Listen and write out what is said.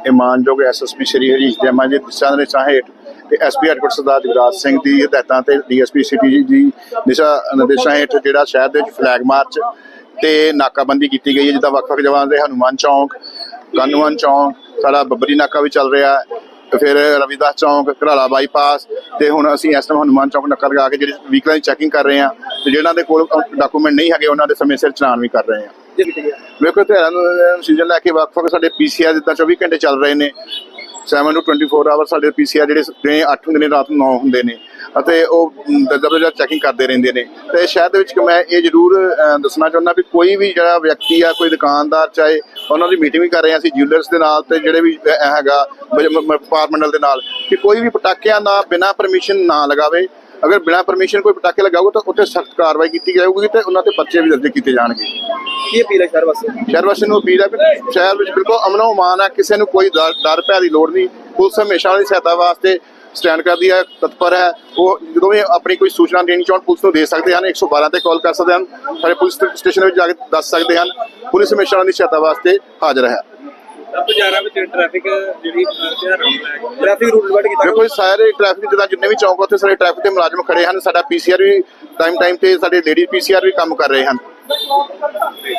ਇਹ ਇਮਾਨਯੋਗ ਐਸਐਸਪੀ ਸ਼੍ਰੀ ਹਰੀਸ਼ ਜੈਮਾ ਜੀ ਦਿਸ਼ਾ ਨਿਰਦੇਸ਼ਾਂ ਹੇਠ ਤੇ ਐਸਪੀ ਹੈਡਕੁਆਟਰ ਸਰਦਾਰ ਜਗਰਾਜ ਸਿੰਘ ਦੀ ਹਦਾਇਤਾਂ ਤੇ ਡੀਐਸਪੀ ਸਿਟੀ ਜੀ ਦਿਸ਼ਾ ਨਿਰਦੇਸ਼ਾਂ ਹੇਠ ਜਿਹੜਾ ਸ਼ਹਿਰ ਦੇ ਵਿੱਚ ਫਲੈਗ ਮਾਰਚ ਤੇ ਨਾਕਾਬੰਦੀ ਕੀਤੀ ਗਈ ਹੈ, ਜਿੱਦਾਂ ਵੱਖ-ਵੱਖ ਜਗ੍ਹਾਵਾਂ ਦੇ ਹਨੂਮਾਨ ਚੌਂਕ ਕਾਨੂੰਨ ਚੌਂਕ, ਸਾਡਾ ਬੱਬਰੀ ਨਾਕਾ ਵੀ ਚੱਲ ਰਿਹਾ ਹੈ, ਤੇ ਫਿਰ ਰਵਿਦਾਸ ਚੌਂਕ, ਘਰਾਲਾ ਬਾਈਪਾਸ ਤੇ ਹੁਣ ਅਸੀਂ ਇਸ ਟਾਈਮ ਹਨੂਮਾਨ ਚੌਂਕ ਨੱਕਾ ਲਗਾ ਕੇ ਜਿਹੜੇ ਵਹੀਕਲਾਂ ਦੀ ਚੈਕਿੰਗ ਕਰ ਰਹੇ ਹਾਂ ਤੇ ਜਿਹਨਾਂ ਦੇ ਕੋਲ ਡਾਕੂਮੈਂਟ ਨਹੀਂ ਹੈਗੇ, ਉਹਨਾਂ ਦੇ ਸਮੇਂ ਸਿਰ ਚਲਾਨ ਵੀ ਕਰ ਰਹੇ ਹਾਂ। ਵੇਖੋ ਧਿਆਨ ਨੂੰ ਸੀਜ਼ਨ ਲੈ ਕੇ ਵੱਖ-ਵੱਖ ਸਾਡੇ ਪੀਸੀਆਰ ਜਿੱਦਾਂ 24 ਘੰਟੇ ਚੱਲ ਰਹੇ ਨੇ। 7 to 24 ਆਵਰ ਸਾਡੇ ਪੀਸੀਆਰ ਜਿਹੜੇ ਦਿਨੇ 8 ਹੁੰਦੇ ਨੇ, ਰਾਤ ਨੂੰ 9 ਹੁੰਦੇ ਨੇ। ਅਤੇ ਉਹ ਦਰਜਾ ਚੈਕਿੰਗ ਕਰਦੇ ਰਹਿੰਦੇ ਨੇ। ਤੇ ਸ਼ਹਿਰ ਦੇ ਵਿੱਚ ਮੈਂ ਇਹ ਜ਼ਰੂਰ ਦੱਸਣਾ ਚਾਹੁੰਦਾ ਵੀ ਕੋਈ ਵੀ ਜਿਹੜਾ ਵਿਅਕਤੀ ਆ, ਕੋਈ ਦੁਕਾਨਦਾਰ ਚਾਹੇ ਉਹਨਾਂ ਦੀ ਮੀਟਿੰਗ ਵੀ ਕਰ ਰਹੇ ਹਾਂ ਅਸੀਂ ਜਿਊਲਰਸ ਦੇ ਨਾਲ ਤੇ ਜਿਹੜੇ ਵੀ ਹੈਗਾ ਵਪਾਰ ਮੰਡਲ ਦੇ ਨਾਲ, ਕਿ ਕੋਈ ਵੀ ਪਟਾਕਿਆਂ ਦਾ ਬਿਨਾਂ ਪਰਮਿਸ਼ਨ ਨਾ ਲਗਾਵੇ। ਅਗਰ ਬਿਨਾਂ ਪਰਮਿਸ਼ਨ ਕੋਈ ਪਟਾਕੇ ਲਗਾਊਗਾ ਤਾਂ ਉੱਥੇ ਸਖਤ ਕਾਰਵਾਈ ਕੀਤੀ ਜਾਊਗੀ ਤੇ ਉਹਨਾਂ ਤੇ ਪਰਚੇ ਵੀ ਦਰਜ ਕੀਤੇ ਜਾਣਗੇ। ਕੀ ਅਪੀਲ ਹੈ ਸ਼ਹਿਰ ਵਾਸੀਆਂ ਸ਼ਹਿਰ ਵਾਸੀਆਂ ਨੂੰ ਅਪੀਲ ਹੈ ਕਿ ਸ਼ਹਿਰ ਵਿੱਚ ਬਿਲਕੁਲ ਅਮਨੋ ਮਾਨ ਹੈ ਕਿਸੇ ਨੂੰ ਕੋਈ ਡਰ ਭੈ ਦੀ ਲੋੜ ਨਹੀਂ। ਪੁਲਿਸ ਹਮੇਸ਼ਾ ਦੀ ਸਹਾਇਤਾ ਵਾਸਤੇ ਸਟੈਂਡ ਕਰਦੀ ਹੈ ਤਤਪਰ ਹੈ। ਉਹ ਜਦੋਂ ਵੀ ਆਪਣੀ ਕੋਈ ਸੂਚਨਾ ਦੇਣੀ ਚਾਹਣ ਪੁਲਿਸ ਨੂੰ ਦੇ ਸਕਦੇ ਹਨ 112 ਤੇ ਕਾਲ ਕਰ ਸਕਦੇ ਹਨ। ਸਾਡੇ ਪੁਲਿਸ ਸਟੇਸ਼ਨ ਵਿੱਚ ਜਾ ਕੇ ਦੱਸ ਸਕਦੇ ਹਨ। ਪੁਲਿਸ ਹਮੇਸ਼ਾ ਦੀ ਸਹਾਇਤਾ ਵਾਸਤੇ ਹਾਜ਼ਰ ਹੈ। ਬਾਜ਼ਾਰਾਂ ਵਿੱਚ ਟ੍ਰੈਫਿਕ ਜਿਹੜੀ ਧਿਆਨ ਰੱਖਣਾ ਟ੍ਰੈਫਿਕ ਰੂਟ ਡਿਵਾਈਡ ਕੀਤਾ ਦੇਖੋ ਇਹ ਸਾਰੇ ਟ੍ਰੈਫਿਕ ਜਿੱਦਾਂ ਜਿੰਨੇ ਵੀ ਚੌਂਕ ਆ, ਉੱਥੇ ਸਾਰੇ ਟ੍ਰੈਫਿਕ ਦੇ ਮੁਲਾਜ਼ਮ ਖੜੇ ਹਨ। ਸਾਡਾ ਪੀਸੀਆਰ ਵੀ ਟਾਈਮ ਟਾਈਮ ਤੇ ਸਾਡੇ ਲੇਡੀ ਪੀਸੀਆਰ ਵੀ ਕੰਮ ਕਰ ਰਹੇ ਹਨ।